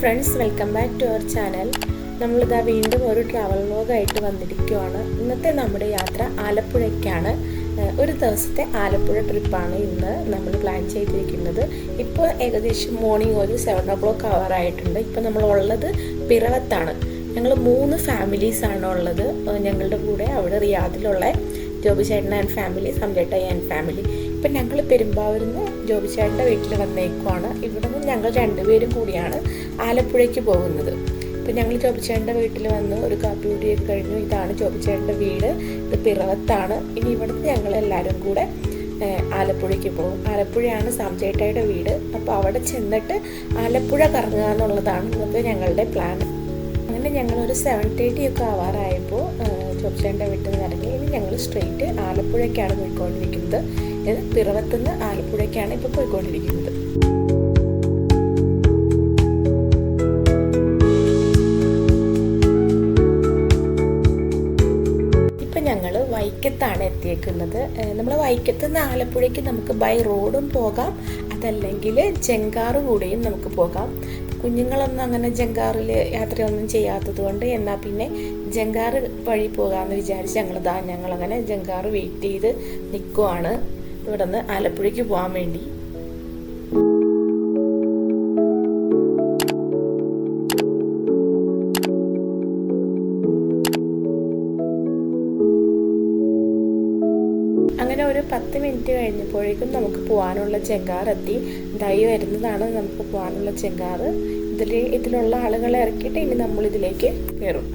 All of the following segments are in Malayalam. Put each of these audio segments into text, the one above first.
Friends welcome back to our channel നമ്മളിതാ വീണ്ടും ഒരു ട്രാവൽ വ്ലോഗായിട്ട് വന്നിരിക്കുവാണ്. ഇന്നത്തെ നമ്മുടെ യാത്ര ആലപ്പുഴയ്ക്കാണ്. ഒരു ദിവസത്തെ ആലപ്പുഴ ട്രിപ്പാണ് ഇന്ന് നമ്മൾ പ്ലാൻ ചെയ്തിരിക്കുന്നത്. ഇപ്പോൾ ഏകദേശം മോർണിംഗ് ഒരു സെവൻ ഒ ക്ലോക്ക് അവർ ആയിട്ടുണ്ട്. ഇപ്പോൾ നമ്മൾ ഉള്ളത് പിറവത്താണ്. ഞങ്ങൾ മൂന്ന് ഫാമിലീസാണ് ഉള്ളത്. ഞങ്ങളുടെ കൂടെ അവിടെ റിയാദിലുള്ള ജോബി ചേട്ടൻ ആൻഡ് ഫാമിലി സംജേട്ട ആൻഡ് ഫാമിലി ഇപ്പം ഞങ്ങൾ പെരുമ്പാവൂരിൽ ജോബി ചേട്ടന്റെ വീട്ടിൽ വന്നേക്കുവാണ്. ഇവിടെ നിന്ന് ഞങ്ങൾ രണ്ടുപേരും കൂടിയാണ് ആലപ്പുഴയ്ക്ക് പോകുന്നത്. ഇപ്പം ഞങ്ങൾ ജോബിച്ചേട്ടന്റെ വീട്ടിൽ വന്ന് ഒരു കാപ്പി കുടിയൊക്കെ കഴിഞ്ഞു. ഇതാണ് ജോബിച്ചേട്ടന്റെ വീട്. ഇത് പിറവത്താണ്. ഇനി ഇവിടുന്ന് ഞങ്ങൾ എല്ലാവരും കൂടെ ആലപ്പുഴയ്ക്ക് പോകും. ആലപ്പുഴയാണ് സാംചേട്ടയുടെ വീട്. അപ്പോൾ അവിടെ ചെന്നിട്ട് ആലപ്പുഴ കറങ്ങുക എന്നുള്ളതാണ് ഇന്നത്തെ ഞങ്ങളുടെ പ്ലാൻ അങ്ങനെ ഞങ്ങളൊരു സെവൻ തേർട്ടി ഒക്കെ ആവാറായപ്പോൾ ജോബിച്ചേട്ടന്റെ വീട്ടിൽ നിന്ന് ഇറങ്ങി. ഇനി ഞങ്ങൾ സ്ട്രെയിറ്റ് ആലപ്പുഴയ്ക്കാണ് പോയിക്കൊണ്ടിരിക്കുന്നത്. ഇത് പിറവത്തുനിന്ന് ആലപ്പുഴയ്ക്കാണ് ഇപ്പോൾ പോയിക്കൊണ്ടിരിക്കുന്നത്. വൈക്കത്താണ് എത്തിയേക്കുന്നത്. നമ്മൾ വൈക്കത്ത് നിന്ന് ആലപ്പുഴയ്ക്ക് നമുക്ക് ബൈ റോഡും പോകാം. അതല്ലെങ്കിൽ ജങ്കാറ് കൂടെയും നമുക്ക് പോകാം. കുഞ്ഞുങ്ങളൊന്നും അങ്ങനെ ജങ്കാറിൽ യാത്രയൊന്നും ചെയ്യാത്തത് കൊണ്ട് എന്നാൽ പിന്നെ ജങ്കാറ് വഴി പോകാമെന്ന് വിചാരിച്ച് ഞങ്ങൾ ദാ ഞങ്ങളങ്ങനെ ജങ്കാറ് വെയിറ്റ് ചെയ്ത് നിൽക്കുവാണ്. ഇവിടെ നിന്ന് ആലപ്പുഴയ്ക്ക് പോകാൻ വേണ്ടി. അങ്ങനെ ഒരു പത്ത് മിനിറ്റ് കഴിഞ്ഞപ്പോഴേക്കും നമുക്ക് പോകാനുള്ള ചെങ്കാർ എത്തി. ദൈ വരുന്നതാണ് നമുക്ക് പോകാനുള്ള ചെങ്കാറ് ഇതിൽ ഇതിലുള്ള ആളുകളെ ഇറക്കിയിട്ട് ഇനി നമ്മളിതിലേക്ക് കയറും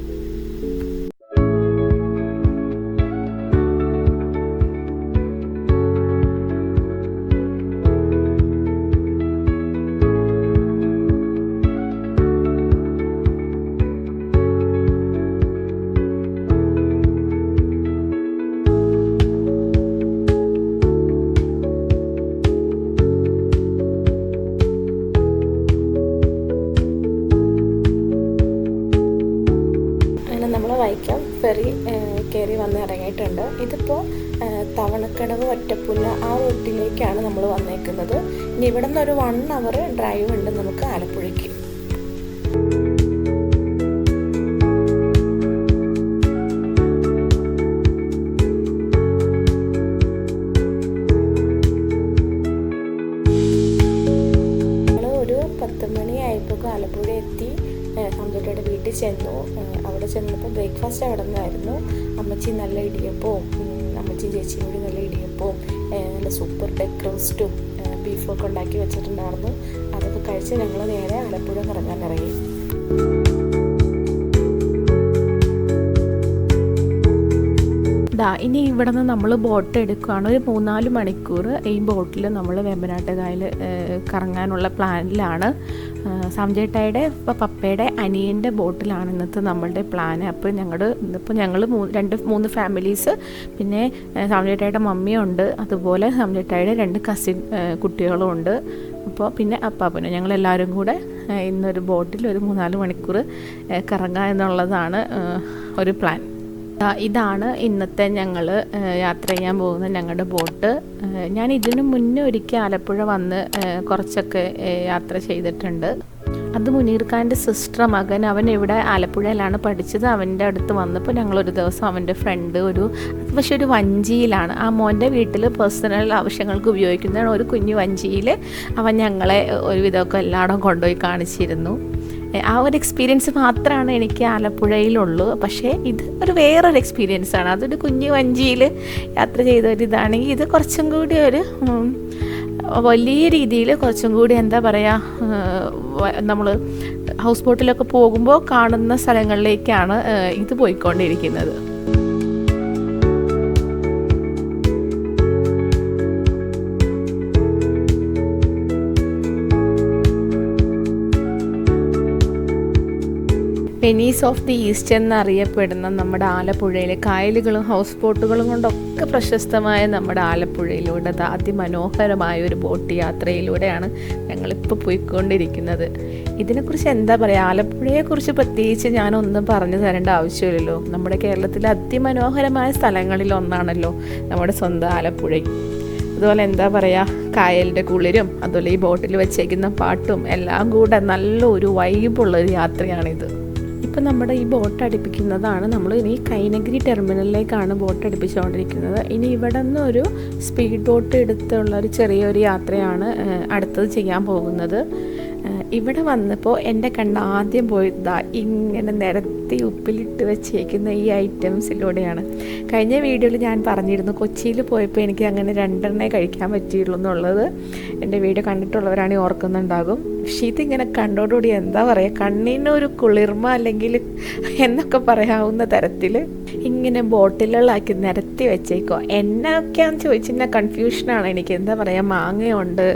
ഇതിപ്പോൾ തവണക്കടവ് ഒറ്റപ്പുല്ല ആ റൂട്ടിലേക്കാണ് നമ്മൾ വന്നേക്കുന്നത്. ഇനി ഇവിടെ നിന്ന് ഒരു വൺ അവർ ഡ്രൈവ് ഉണ്ട് നമുക്ക് ആലപ്പുഴയ്ക്ക്. ചെന്നു. അവിടെ ചെന്നപ്പോൾ ബ്രേക്ക്ഫാസ്റ്റ് അവിടെ നിന്നായിരുന്നു. അമ്മച്ചി നല്ല ഇടിയപ്പവും അമ്മച്ചി ചേച്ചിയും കൂടി നല്ല ഇടിയപ്പവും നല്ല സൂപ്പർ ഡെക്ക് റോസ്റ്റും ബീഫൊക്കെ ഉണ്ടാക്കി വെച്ചിട്ടുണ്ടായിരുന്നു. അതൊക്കെ കഴിച്ച് ഞങ്ങൾ നേരെ ആലപ്പുഴ കറങ്ങാൻ ഇറങ്ങി. ദാ ഇനി ഇവിടെ നിന്ന് നമ്മൾ ബോട്ട് എടുക്കുകയാണ്. ഒരു മൂന്നാൽ മണിക്കൂർ ഈ ബോട്ടിൽ നമ്മൾ വേമ്പനാട്ട് കായൽ കറങ്ങാനുള്ള പ്ലാനിലാണ് സംജേട്ടായുടെ ഇപ്പോൾ പപ്പയുടെ അനിയന്റെ ബോട്ടിലാണ് ഇന്നത്തെ നമ്മളുടെ പ്ലാൻ അപ്പോൾ ഞങ്ങൾ ഇന്നിപ്പോൾ ഞങ്ങൾ രണ്ട് മൂന്ന് ഫാമിലീസ് പിന്നെ സംജേട്ടായുടെ മമ്മിയുണ്ട് അതുപോലെ സംജേട്ടായുടെ രണ്ട് കസിൻ കുട്ടികളും ഉണ്ട്. അപ്പോൾ പിന്നെ അപ്പാപ്പനും ഞങ്ങളെല്ലാവരും കൂടെ ഇന്നൊരു ബോട്ടിൽ ഒരു മൂന്നാൽ മണിക്കൂർ കറങ്ങുക എന്നുള്ളതാണ് ഒരു പ്ലാൻ ഇതാണ് ഇന്നത്തെ ഞങ്ങൾ യാത്ര ചെയ്യാൻ പോകുന്ന ഞങ്ങളുടെ ബോട്ട്. ഞാൻ ഇതിനു മുന്നേ ഒരിക്കൽ ആലപ്പുഴ വന്ന് കുറച്ചൊക്കെ യാത്ര ചെയ്തിട്ടുണ്ട്. അത് മുനീർ സിസ്റ്റർ മകൻ. അവൻ ഇവിടെ ആലപ്പുഴയിലാണ് പഠിച്ചത്. അവന്റെ അടുത്ത് വന്നപ്പോൾ ഞങ്ങൾ ഒരു ദിവസം അവന്റെ ഫ്രണ്ട് ഒരു പക്ഷെ ഒരു വഞ്ചിയിലാണ്. ആ മോന്റെ വീട്ടിൽ പേഴ്സണൽ ആവശ്യങ്ങൾക്ക് ഉപയോഗിക്കുന്ന ഒരു കുഞ്ഞു വഞ്ചിയിൽ അവൻ ഞങ്ങളെ ഒരുവിധമൊക്കെ എല്ലായിടം കൊണ്ടുപോയി കാണിച്ചിരുന്നു. ആ ഒരു എക്സ്പീരിയൻസ് മാത്രമാണ് എനിക്ക് ആലപ്പുഴയിലുള്ളൂ. പക്ഷേ ഇത് ഒരു വേറൊരു എക്സ്പീരിയൻസ് ആണ്. അതൊരു കുഞ്ഞു വഞ്ചിയിൽ യാത്ര ചെയ്ത ഒരു ഇതാണെങ്കിൽ ഇത് കുറച്ചും കൂടി ഒരു വലിയ രീതിയിൽ കുറച്ചും കൂടി എന്താ പറയുക നമ്മൾ ഹൗസ് ബോട്ടിലൊക്കെ പോകുമ്പോൾ കാണുന്ന സ്ഥലങ്ങളിലേക്കാണ് ഇത് പോയിക്കൊണ്ടിരിക്കുന്നത്. വെനീസ് ഓഫ് ദി ഈസ്റ്റ് എന്നറിയപ്പെടുന്ന നമ്മുടെ ആലപ്പുഴയിലെ കായലുകളും ഹൗസ് ബോട്ടുകളും കൊണ്ടൊക്കെ പ്രശസ്തമായ നമ്മുടെ ആലപ്പുഴയിലൂടെ അത് അതിമനോഹരമായ ഒരു ബോട്ട് യാത്രയിലൂടെയാണ് ഞങ്ങളിപ്പോൾ പോയിക്കൊണ്ടിരിക്കുന്നത്. ഇതിനെക്കുറിച്ച് എന്താ പറയുക ആലപ്പുഴയെക്കുറിച്ച് പ്രത്യേകിച്ച് ഞാനൊന്നും പറഞ്ഞു തരേണ്ട ആവശ്യമില്ലല്ലോ. നമ്മുടെ കേരളത്തിലെ അതിമനോഹരമായ സ്ഥലങ്ങളിൽ ഒന്നാണല്ലോ നമ്മുടെ സ്വന്തം ആലപ്പുഴ. അതുപോലെ എന്താ പറയുക കായലിന്റെ കുളിരും അതുപോലെ ഈ ബോട്ടിൽ വെച്ചേക്കുന്ന പാട്ടും എല്ലാം കൂടെ നല്ലൊരു വൈബുള്ളൊരു യാത്രയാണിത്. ഇപ്പം നമ്മുടെ ഈ ബോട്ട് അടുപ്പിക്കുന്നതാണ്. നമ്മൾ ഇനി കൈനഗിരി ടെർമിനലിലേക്കാണ് ബോട്ട് അടുപ്പിച്ചുകൊണ്ടിരിക്കുന്നത്. ഇനി ഇവിടെ നിന്ന് ഒരു സ്പീഡ് ബോട്ട് എടുത്തുള്ള ഒരു ചെറിയൊരു യാത്രയാണ് അടുത്തത് ചെയ്യാൻ പോകുന്നത്. ഇവിടെ വന്നപ്പോൾ എന്റെ കണ്ണ് ആദ്യം പോയതാ ഇങ്ങനെ നിരത്തി ഉപ്പിലിട്ട് വെച്ചേക്കുന്ന ഈ ഐറ്റംസിലൂടെയാണ്. കഴിഞ്ഞ വീഡിയോയിൽ ഞാൻ പറഞ്ഞിരുന്നു കൊച്ചിയിൽ പോയപ്പോൾ എനിക്ക് അങ്ങനെ രണ്ടെണ്ണേ കഴിക്കാൻ പറ്റിയുള്ളൂ എന്നുള്ളത് എന്റെ വീഡിയോ കണ്ടിട്ടുള്ളവരാണെങ്കിൽ ഓർക്കുന്നുണ്ടാകും. പക്ഷേ ഇതിങ്ങനെ കണ്ടോടുകൂടി എന്താ പറയുക കണ്ണിനൊരു കുളിർമ അല്ലെങ്കിൽ എന്നൊക്കെ പറയാവുന്ന തരത്തിൽ ഇങ്ങനെ ബോട്ടിലുകളാക്കി നിരത്തി വെച്ചേക്കോ എന്നൊക്കെയാണെന്ന് ചോദിച്ചു കഴിഞ്ഞാൽ കൺഫ്യൂഷനാണ് എനിക്ക് എന്താ പറയുക മാങ്ങയുണ്ട്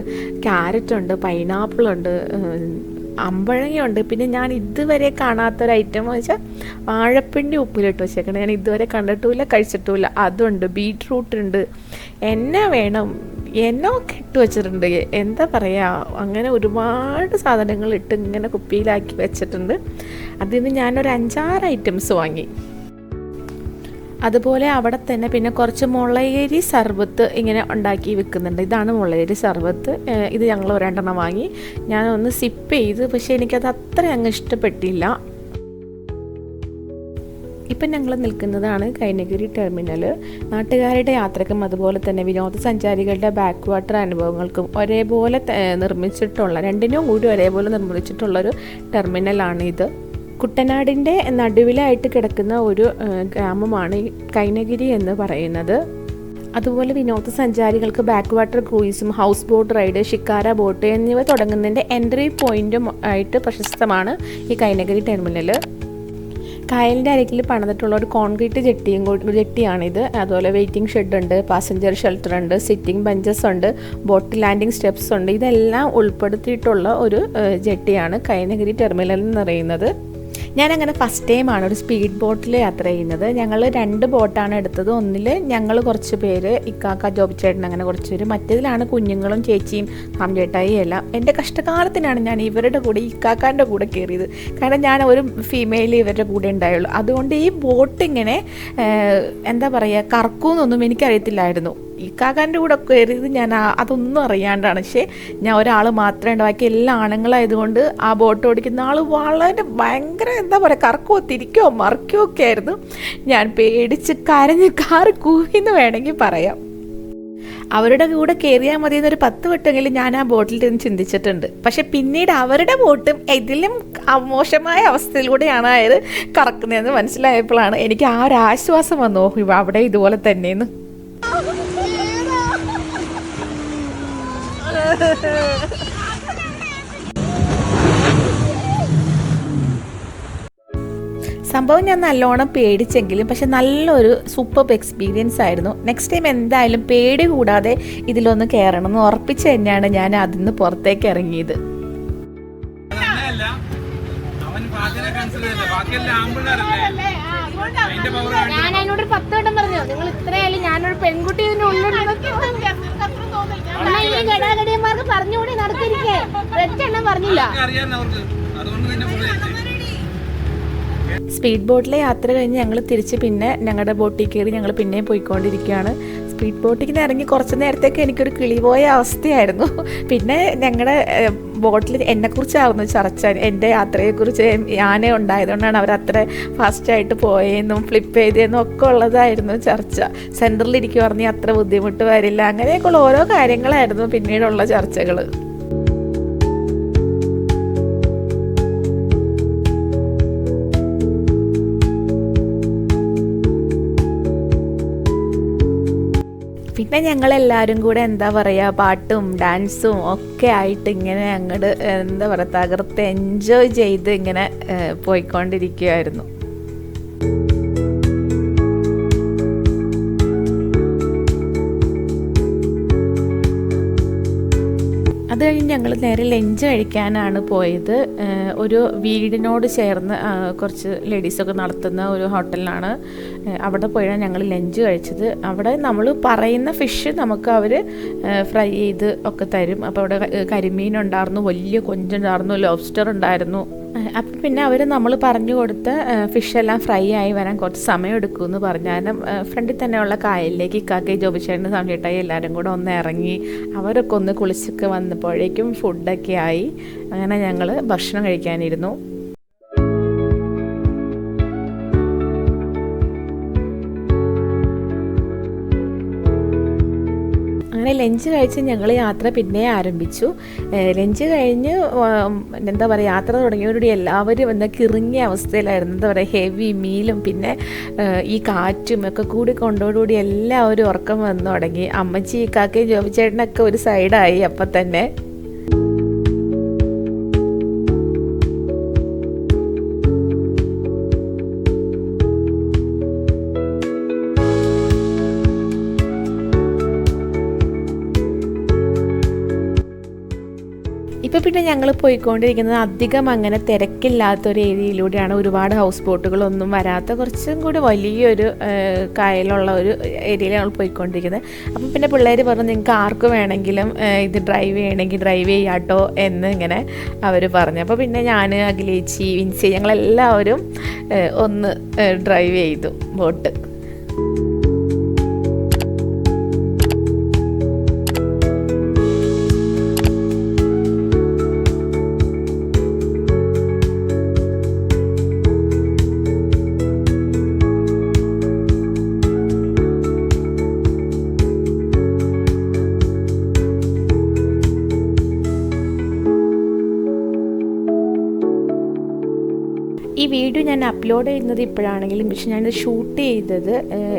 ക്യാരറ്റുണ്ട് പൈനാപ്പിളുണ്ട് അമ്പഴങ്ങയുണ്ട്. പിന്നെ ഞാൻ ഇതുവരെ കാണാത്തൊരു ഐറ്റം എന്ന് വെച്ചാൽ വാഴപ്പിണ്ടി ഉപ്പിലിട്ട് വെച്ചേക്കണം. ഞാൻ ഇതുവരെ കണ്ടിട്ടുമില്ല കഴിച്ചിട്ടുമില്ല. അതുണ്ട് ബീട്രൂട്ട് ഉണ്ട്. എന്നെ വേണം എന്നോ ഇട്ട് വെച്ചിട്ടുണ്ട്. എന്താ പറയുക അങ്ങനെ ഒരുപാട് സാധനങ്ങൾ ഇട്ട് ഇങ്ങനെ കുപ്പിയിലാക്കി വെച്ചിട്ടുണ്ട്. അതിൽ നിന്ന് ഞാനൊരു അഞ്ചാറ് ഐറ്റംസ് വാങ്ങി. അതുപോലെ അവിടെ തന്നെ പിന്നെ കുറച്ച് മുളയരി സർബത്ത് ഇങ്ങനെ ഉണ്ടാക്കി വെക്കുന്നുണ്ട്. ഇതാണ് മുളയരി സർബത്ത് ഇത് ഞങ്ങൾ ഒരെണ്ണം വാങ്ങി. ഞാൻ ഒന്ന് സിപ്പ് ചെയ്ത് പക്ഷേ എനിക്കത് അത്ര അങ്ങ് ഇഷ്ടപ്പെട്ടില്ല. ഇപ്പം ഞങ്ങൾ നിൽക്കുന്നതാണ് കൈനഗിരി ടെർമിനൽ നാട്ടുകാരുടെ യാത്രക്കും അതുപോലെ തന്നെ വിനോദസഞ്ചാരികളുടെ ബാക്ക് വാട്ടർ അനുഭവങ്ങൾക്കും ഒരേപോലെ നിർമ്മിച്ചിട്ടുള്ള രണ്ടിനും കൂടി ഒരേപോലെ നിർമ്മിച്ചിട്ടുള്ളൊരു ടെർമിനലാണ് ഇത്. കുട്ടനാടിന്റെ നടുവിലായിട്ട് കിടക്കുന്ന ഒരു ഗ്രാമമാണ് കൈനഗിരി എന്ന് പറയുന്നത്. അതുപോലെ വിനോദസഞ്ചാരികൾക്ക് back water ക്രൂയിസും house boat ride shikara boat എന്നിവ തുടങ്ങുന്നതിന്റെ എൻട്രി പോയിന്റും ആയിട്ട് പ്രശസ്തമാണ് ഈ കൈനഗിരി ടെർമിനൽ കായലിന്റെ അരക്കിൽ പണിതിട്ടുള്ള ഒരു കോൺക്രീറ്റ് ജെട്ടിയും ജെട്ടിയാണിത്. അതുപോലെ വെയിറ്റിംഗ് ഷെഡ് ഉണ്ട് പാസഞ്ചർ ഷെൽട്ടർ ഉണ്ട് സിറ്റിംഗ് ബെഞ്ചസ് ഉണ്ട് ബോട്ട് ലാൻഡിംഗ് സ്റ്റെപ്സ് ഉണ്ട്. ഇതെല്ലാം ഉൾപ്പെടുത്തിയിട്ടുള്ള ഒരു ജെട്ടിയാണ് കൈനഗിരി ടെർമിനൽ എന്ന് പറയുന്നത്. ഞാനങ്ങനെ ഫസ്റ്റ് ടൈമാണ് ഒരു സ്പീഡ് ബോട്ടിൽ യാത്ര ചെയ്യുന്നത്. ഞങ്ങൾ രണ്ട് ബോട്ടാണ് എടുത്തത്. ഒന്നിൽ ഞങ്ങൾ കുറച്ച് പേര് ഇക്കാക്ക ജോബ് ചേട്ടൻ അങ്ങനെ കുറച്ച് പേര്. മറ്റേതിലാണ് കുഞ്ഞുങ്ങളും ചേച്ചിയും ആംചേട്ടായി എല്ലാം. എന്റെ കഷ്ടകാലത്തിനാണ് ഞാൻ ഇവരുടെ കൂടെ ഇക്കാക്കാന്റെ കൂടെ കയറിയത്. കാരണം ഞാൻ ഒരു ഫീമെയിൽ ഇവരുടെ കൂടെ ഉണ്ടായുള്ളൂ. അതുകൊണ്ട് ഈ ബോട്ട് ഇങ്ങനെ എന്താ പറയുക കറക്കൂന്നൊന്നും എനിക്കറിയത്തില്ലായിരുന്നു. ഇക്കാക്കാന്റെ കൂടെ കയറിയത് ഞാൻ അതൊന്നും അറിയാണ്ടാണ്. പക്ഷേ ഞാൻ ഒരാൾ മാത്രമേ ഉണ്ട് ബാക്കി എല്ലാ ആണുങ്ങളായതുകൊണ്ട് ആ ബോട്ട് ഓടിക്കുന്ന ആൾ വളരെ ഭയങ്കര എന്താ പറയുക കറക്കോ തിരിക്കോ മറിക്കോ ഒക്കെ ആയിരുന്നു. ഞാൻ പേടിച്ച് കരഞ്ഞ് കാറ് കൂവിന്ന് വേണമെങ്കിൽ പറയാം. അവരുടെ കൂടെ കയറിയാൽ മതി എന്നൊരു പത്ത് വട്ടമെങ്കിലും ഞാൻ ആ ബോട്ടിൽ നിന്ന് ചിന്തിച്ചിട്ടുണ്ട്. പക്ഷെ പിന്നീട് അവരുടെ ബോട്ടും ഇതിലും മോശമായ അവസ്ഥയിലൂടെയാണ് അയാൾ കറക്കുന്നതെന്ന് മനസ്സിലായപ്പോഴാണ് എനിക്ക് ആ ഒരു ആശ്വാസം വന്നു. അവിടെ ഇതുപോലെ തന്നെയെന്ന്. സംഭവം ഞാൻ നല്ലോണം പേടിച്ചെങ്കിലും പക്ഷെ നല്ലൊരു സൂപ്പർ എക്സ്പീരിയൻസ് ആയിരുന്നു. നെക്സ്റ്റ് ടൈം എന്തായാലും പേടി കൂടാതെ ഇതിലൊന്ന് കയറണം എന്ന് ഉറപ്പിച്ച് തന്നെയാണ് ഞാൻ അതിൽ നിന്ന് പുറത്തേക്ക് ഇറങ്ങിയത്. ഞാൻ അതിനോട് പത്ത് വട്ടം പറഞ്ഞു. നിങ്ങൾ ഇത്രയായാലും ഞാനൊരു പെൺകുട്ടി ഇതിന്റെ ഉള്ളിൽ എന്നാ ഈ ഗടാഗടിയന്മാർക്ക് പറഞ്ഞുകൂടി നടത്തിയിരിക്കേ? ഒറ്റെണ്ണം പറഞ്ഞില്ല. സ്പീഡ് ബോട്ടിലെ യാത്ര കഴിഞ്ഞ് ഞങ്ങൾ തിരിച്ച് പിന്നെ ഞങ്ങളുടെ ബോട്ടിൽ കയറി ഞങ്ങൾ പിന്നെയും പോയിക്കൊണ്ടിരിക്കുകയാണ്. സ്പീഡ് ബോട്ടിൽ നിന്ന് ഇറങ്ങി കുറച്ച് നേരത്തേക്ക് എനിക്കൊരു കിളി പോയ അവസ്ഥയായിരുന്നു. പിന്നെ ഞങ്ങളുടെ ബോട്ടിൽ എന്നെക്കുറിച്ചായിരുന്നു ചർച്ച. എന്റെ യാത്രയെക്കുറിച്ച് ഞാനേ ഉണ്ടായതുകൊണ്ടാണ് അവർ അത്ര ഫാസ്റ്റായിട്ട് പോയെന്നും ഫ്ലിപ്പ് ചെയ്തതെന്നും ഒക്കെ ഉള്ളതായിരുന്നു ചർച്ച. സെന്ററിൽ ഇരിക്കുവാണെങ്കിൽ അത്ര ബുദ്ധിമുട്ട് വരില്ല. അങ്ങനെയൊക്കെയുള്ള ഓരോ കാര്യങ്ങളായിരുന്നു പിന്നീടുള്ള ചർച്ചകൾ പിന്നെ ഞങ്ങളെല്ലാവരും കൂടെ എന്താ പറയുക പാട്ടും ഡാൻസും ഒക്കെ ആയിട്ട് ഇങ്ങനെ അങ്ങോട്ട് എന്താ പറയുക തകർത്ത് എൻജോയ് ചെയ്ത് ഇങ്ങനെ പോയിക്കൊണ്ടിരിക്കുകയായിരുന്നു അത് കഴിഞ്ഞ് ഞങ്ങൾ നേരെ ലഞ്ച് കഴിക്കാനാണ് പോയത്. ഒരു വീടിനോട് ചേർന്ന് കുറച്ച് ലേഡീസൊക്കെ നടത്തുന്ന ഒരു ഹോട്ടലിലാണ് അവിടെ പോയാണ് ഞങ്ങൾ ലഞ്ച് കഴിച്ചത്. അവിടെ നമ്മൾ പറയുന്ന ഫിഷ് നമുക്ക് അവർ ഫ്രൈ ചെയ്ത് ഒക്കെ തരും. അപ്പോൾ അവിടെ കരിമീൻ ഉണ്ടായിരുന്നു വലിയ കൊഞ്ചുണ്ടായിരുന്നു ലോബ്സ്റ്റർ ഉണ്ടായിരുന്നു. അപ്പം പിന്നെ അവർ നമ്മൾ പറഞ്ഞു കൊടുത്ത ഫിഷ് എല്ലാം ഫ്രൈ ആയി വരാൻ കുറച്ച് സമയം എടുക്കുമെന്ന് പറഞ്ഞു. കാരണം ഫ്രണ്ടിൽ തന്നെയുള്ള കായലിലേക്ക് ഇക്കാക്കി ജോബിച്ചേട്ടന്റെ സമയത്തായി എല്ലാവരും കൂടെ ഒന്ന് ഇറങ്ങി അവരൊക്കെ ഒന്ന് കുളിച്ചൊക്കെ വന്നപ്പോഴേക്കും ഫുഡൊക്കെ ആയി. അങ്ങനെ ഞങ്ങൾ ഭക്ഷണം കഴിക്കാനിരുന്നു. അങ്ങനെ ലഞ്ച് കഴിച്ച് ഞങ്ങൾ യാത്ര പിന്നെ ആരംഭിച്ചു. ലഞ്ച് കഴിഞ്ഞ് എന്താ പറയുക യാത്ര തുടങ്ങിയവരോട് എല്ലാവരും എന്താ കിറങ്ങിയ അവസ്ഥയിലായിരുന്നു. എന്താ പറയുക ഹെവി മീലും പിന്നെ ഈ കാറ്റും ഒക്കെ കൂടി കൊണ്ടോടുകൂടി എല്ലാവരും ഉറക്കം വന്നു തുടങ്ങി. അമ്മച്ചി കാക്കയും ജോബിച്ചേട്ടനൊക്കെ ഒരു സൈഡായി അപ്പം തന്നെ ഇപ്പോൾ പിന്നെ ഞങ്ങൾ പോയിക്കൊണ്ടിരിക്കുന്നത് അധികം അങ്ങനെ തിരക്കില്ലാത്തൊരു ഏരിയയിലൂടെയാണ്. ഒരുപാട് ഹൗസ് ബോട്ടുകളൊന്നും വരാത്ത കുറച്ചും കൂടി വലിയൊരു കായലുള്ള ഒരു ഞങ്ങൾ പോയിക്കൊണ്ടിരിക്കുന്നത്. അപ്പം പിന്നെ പിള്ളേർ പറഞ്ഞു നിങ്ങൾക്ക് ആർക്ക് വേണമെങ്കിലും ഇത് ഡ്രൈവ് ചെയ്യണമെങ്കിൽ ഡ്രൈവ് ചെയ്യാട്ടോ എന്ന് ഇങ്ങനെ അവർ പറഞ്ഞു. അപ്പോൾ പിന്നെ ഞാൻ അഖിലേച്ചി വിൻസി ഞങ്ങളെല്ലാവരും ഒന്ന് ഡ്രൈവ് ചെയ്തു ബോട്ട് ഞാൻ അപ്ലോഡ് ചെയ്യുന്നത് ഇപ്പോഴാണെങ്കിലും പക്ഷെ ഞാനിത് ഷൂട്ട് ചെയ്തത്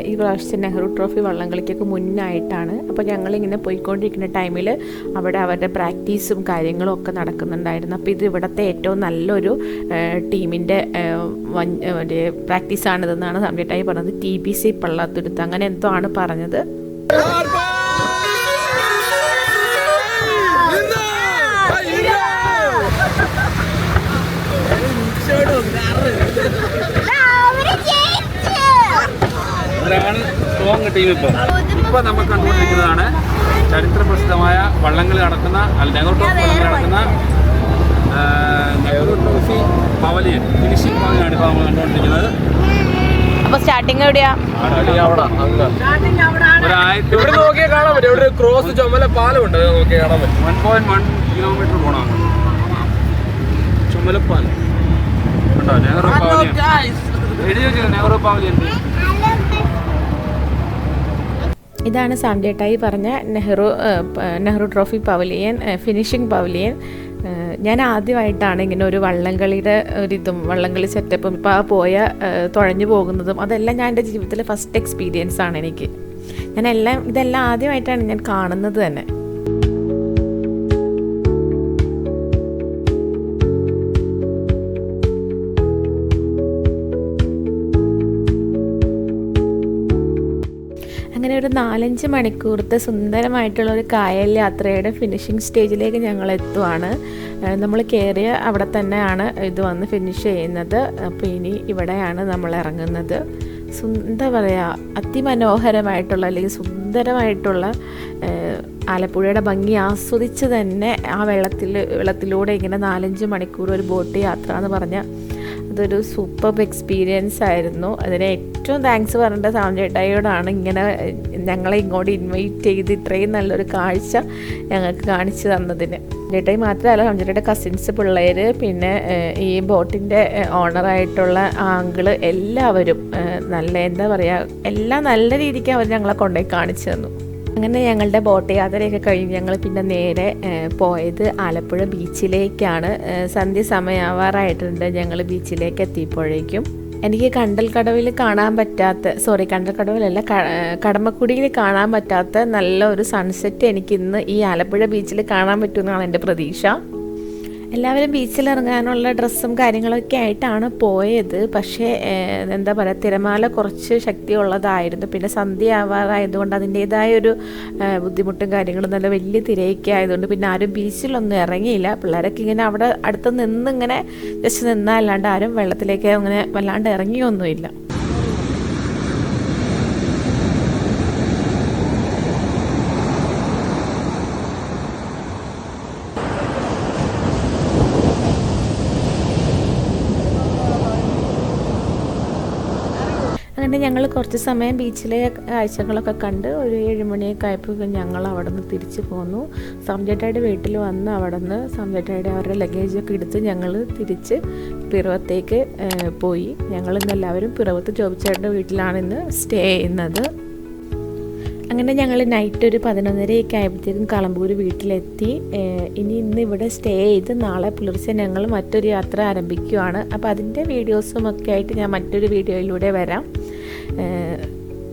ഈ പ്രാവശ്യത്തെ നെഹ്റു ട്രോഫി വള്ളംകളിക്കൊക്കെ മുന്നായിട്ടാണ്. അപ്പോൾ ഞങ്ങളിങ്ങനെ പോയിക്കൊണ്ടിരിക്കുന്ന ടൈമിൽ അവിടെ അവരുടെ പ്രാക്ടീസും കാര്യങ്ങളും ഒക്കെ നടക്കുന്നുണ്ടായിരുന്നു. അപ്പോൾ ഇത് ഇവിടുത്തെ ഏറ്റവും നല്ലൊരു ടീമിന്റെ പ്രാക്ടീസാണിതെന്നാണ് സംഗീതമായി പറഞ്ഞത്. T B C Pallathuruthy. അങ്ങനെ എന്തോ ആണ് പറഞ്ഞത്. സ്ട്രോങ് ടീം ഇപ്പോൾ ഇപ്പൊ. നമ്മൾ കണ്ടുകൊണ്ടിരിക്കുന്നതാണ് ചരിത്ര പ്രസിദ്ധമായ വള്ളങ്ങൾ നടക്കുന്ന അല്ല നെഹ്റു ട്രോഫി നടക്കുന്ന നെഹ്റു ട്രോഫി പവലിയൻ ഫിനിഷിംഗ് പവലിയാണ് ഇപ്പോൾ നമ്മൾ കണ്ടുകൊണ്ടിരിക്കുന്നത്. അപ്പോൾ സ്റ്റാർട്ടിങ് എവിടെയാ? ഒരു ആയിരത്തി ഇവിടെ നോക്കിയാൽ കാണാൻ പറ്റും. ഇവിടെ ഒരു ക്രോസ് ചുമല പാലമുണ്ട് കാണാൻ പറ്റും. വൺ പോയിന്റ് വൺ കിലോമീറ്റർ പോകണം ചുമലപ്പാലം. ഉണ്ടോ നെഹ്റു പവലിയൻ എഴുതി വെച്ചത് നെഹ്റു പവലിയൻ ഇതാണ് സാംജേട്ടായി പറഞ്ഞ Nehru Nehru trophy pavilion finishing pavilion. ഞാൻ ആദ്യമായിട്ടാണ് ഇങ്ങനെ ഒരു വള്ളംകളിയുടെ ഒരിതും വള്ളംകളി സെറ്റപ്പും ഇപ്പോൾ ആ പോയ തുഴഞ്ഞു പോകുന്നതും അതെല്ലാം ഞാൻ എന്റെ ജീവിതത്തിലെ ഫസ്റ്റ് എക്സ്പീരിയൻസ് ആണ് എനിക്ക്. ഞാൻ എല്ലാം ഇതെല്ലാം ആദ്യമായിട്ടാണ് ഞാൻ കാണുന്നത് തന്നെ. അങ്ങനെ ഒരു നാലഞ്ച് മണിക്കൂറത്തെ സുന്ദരമായിട്ടുള്ള ഒരു കായൽ യാത്രയുടെ ഫിനിഷിംഗ് സ്റ്റേജിലേക്ക് ഞങ്ങൾ എത്തുവാണ് നമ്മൾ കയറിയ അവിടെ തന്നെയാണ് ഇത് വന്ന് ഫിനിഷ് ചെയ്യുന്നത്. അപ്പോൾ ഇനി ഇവിടെയാണ് നമ്മൾ ഇറങ്ങുന്നത്. എന്താ പറയുക അതിമനോഹരമായിട്ടുള്ള അല്ലെങ്കിൽ സുന്ദരമായിട്ടുള്ള ആലപ്പുഴയുടെ ഭംഗി ആസ്വദിച്ച് തന്നെ ആ വെള്ളത്തിൽ വെള്ളത്തിലൂടെ ഇങ്ങനെ നാലഞ്ച് മണിക്കൂർ ഒരു ബോട്ട് യാത്ര എന്ന് പറഞ്ഞാൽ അതൊരു സൂപ്പർ എക്സ്പീരിയൻസ് ആയിരുന്നു. അതിന് ഏറ്റവും താങ്ക്സ് പറയേണ്ട സാമചേട്ടായിയോടാണ് ഇങ്ങനെ ഞങ്ങളെ ഇങ്ങോട്ട് ഇൻവൈറ്റ് ചെയ്ത് ഇത്രയും നല്ലൊരു കാഴ്ച ഞങ്ങൾക്ക് കാണിച്ചു തന്നതിന്. ചേട്ടായി മാത്രമല്ല സാംചേട്ടയുടെ കസിൻസ് പിള്ളേർ പിന്നെ ഈ ബോട്ടിന്റെ ഓണറായിട്ടുള്ള ആങ്കിൾ എല്ലാവരും നല്ല എന്താ പറയുക എല്ലാം നല്ല രീതിക്ക് അവർ ഞങ്ങളെ കൊണ്ടുപോയി കാണിച്ചു തന്നു. അങ്ങനെ ഞങ്ങളുടെ ബോട്ട് യാത്രയൊക്കെ കഴിഞ്ഞ് ഞങ്ങൾ പിന്നെ നേരെ പോയത് ആലപ്പുഴ ബീച്ചിലേക്കാണ്. സന്ധ്യ സമയമാവാറായിട്ടുണ്ട് ഞങ്ങൾ ബീച്ചിലേക്ക് എത്തിയപ്പോഴേക്കും. എനിക്ക് കണ്ടൽക്കടവിൽ കാണാൻ പറ്റാത്ത സോറി കണ്ടൽക്കടവിലല്ല കടമക്കുടിയിൽ കാണാൻ പറ്റാത്ത നല്ല ഒരു സൺസെറ്റ് എനിക്ക് ഇന്ന് ഈ ആലപ്പുഴ ബീച്ചിൽ കാണാൻ പറ്റുമെന്നാണ് എന്റെ പ്രതീക്ഷ. എല്ലാവരും ബീച്ചിൽ ഇറങ്ങാനുള്ള ഡ്രസ്സും കാര്യങ്ങളൊക്കെ ആയിട്ടാണ് പോയത്. പക്ഷേ എന്താ പറയുക തിരമാല കുറച്ച് ശക്തിയുള്ളതായിരുന്നു. പിന്നെ സന്ധ്യ ആവാറായതുകൊണ്ട് അതിന്റേതായ ഒരു ബുദ്ധിമുട്ടും കാര്യങ്ങളും നല്ല വലിയ തിരയൊക്കെ ആയതുകൊണ്ട് പിന്നെ ആരും ബീച്ചിലൊന്നും ഇറങ്ങിയില്ല. പിള്ളേരൊക്കെ ഇങ്ങനെ അവിടെ അടുത്ത് നിന്ന് ഇങ്ങനെ ജസ്റ്റ് നിന്നല്ലാണ്ട് ആരും വെള്ളത്തിലേക്ക് അങ്ങനെ വല്ലാണ്ട് ഇറങ്ങിയൊന്നുമില്ല. അങ്ങനെ ഞങ്ങൾ കുറച്ച് സമയം ബീച്ചിലെ കാഴ്ചകളൊക്കെ കണ്ട് ഒരു ഏഴുമണിയൊക്കെ ആയപ്പോൾ ഞങ്ങൾ അവിടെ നിന്ന് തിരിച്ചു പോന്നു. സംജേട്ടയുടെ വീട്ടിൽ വന്ന് അവിടെ നിന്ന് സംജേട്ടയുടെ അവരുടെ ലഗേജൊക്കെ എടുത്ത് ഞങ്ങൾ തിരിച്ച് പിറവത്തേക്ക് പോയി. ഞങ്ങൾ ഇന്ന് എല്ലാവരും പിറവത്ത് ജോബിച്ചേട്ടന്റെ വീട്ടിലാണ് ഇന്ന് സ്റ്റേ ചെയ്യുന്നത്. അങ്ങനെ ഞങ്ങൾ നൈറ്റ് ഒരു പതിനൊന്നരയൊക്കെ ആയപ്പോഴത്തേക്കും കളമ്പൂർ വീട്ടിലെത്തി. ഇനി ഇന്ന് ഇവിടെ സ്റ്റേ ചെയ്ത് നാളെ പുലർച്ചെ ഞങ്ങൾ മറ്റൊരു യാത്ര ആരംഭിക്കുവാണ്. അപ്പോൾ അതിന്റെ വീഡിയോസും ഒക്കെ ആയിട്ട് ഞാൻ മറ്റൊരു വീഡിയോയിലൂടെ വരാം.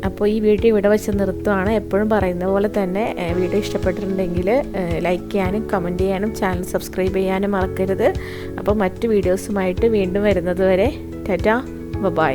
അപ്പോൾ ഈ വീഡിയോ ഇവിടെ വെച്ച് നിർത്തുവാണ് എപ്പോഴും പറയുന്ന പോലെ തന്നെ വീഡിയോ ഇഷ്ടപ്പെട്ടിട്ടുണ്ടെങ്കിൽ ലൈക്ക് ചെയ്യാനും കമന്റ് ചെയ്യാനും ചാനൽ സബ്സ്ക്രൈബ് ചെയ്യാനും മറക്കരുത്. അപ്പോൾ മറ്റു വീഡിയോസുമായിട്ട് വീണ്ടും വരുന്നത് വരെ ടാറ്റ ബൈ